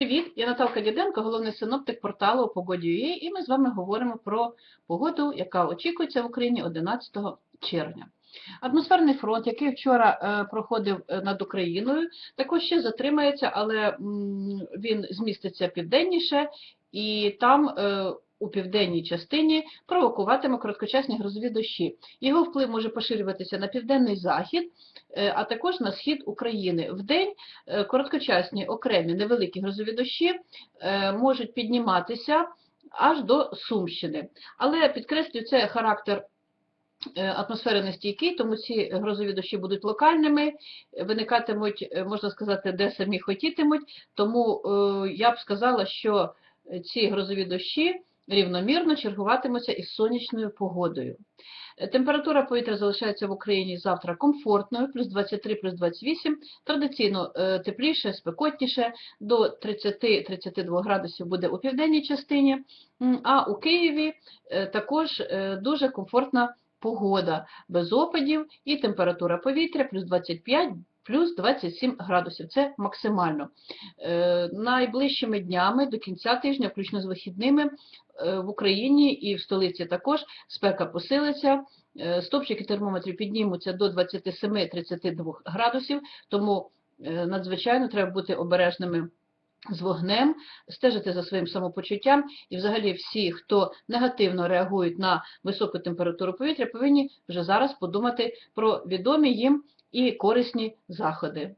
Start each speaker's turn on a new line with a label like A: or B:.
A: Привіт, я Наталка Діденко, головний синоптик порталу Погоді.ua, і ми з вами говоримо про погоду, яка очікується в Україні 11 червня. Атмосферний фронт, який вчора е, проходив е, над Україною, також ще затримається, але він зміститься південніше, і там е, у південній частині провокуватиме короткочасні грозові дощі. Його вплив може поширюватися на південний захід, е, а також на схід України. Вдень е, короткочасні окремі невеликі грозові дощі е, можуть підніматися аж до Сумщини. Але підкреслюю, це характер атмосфери нестійкий, тому ці грозові дощі будуть локальними, виникатимуть, можна сказати, де самі хотітимуть. Тому я б сказала, що ці грозові дощі рівномірно чергуватимуться із сонячною погодою. Е, Температура повітря залишається в Україні завтра комфортною, плюс 23, плюс 28, традиційно е, тепліше, спекотніше, до 30-32 градусів буде у південній частині, а у Києві е, також дуже комфортна погода, без опадів і температура повітря плюс 25, плюс 27 градусів. Це максимально. Е, Найближчими днями до кінця тижня, включно з вихідними, е, в Україні і в столиці також спека посилиться. Е, Стопчики термометрів піднімуться до 27-32 градусів, тому надзвичайно треба бути обережними з вогнем, стежити за своїм самопочуттям і взагалі всі, хто негативно реагують на високу температуру повітря, повинні вже зараз подумати про відомі їм і корисні заходи.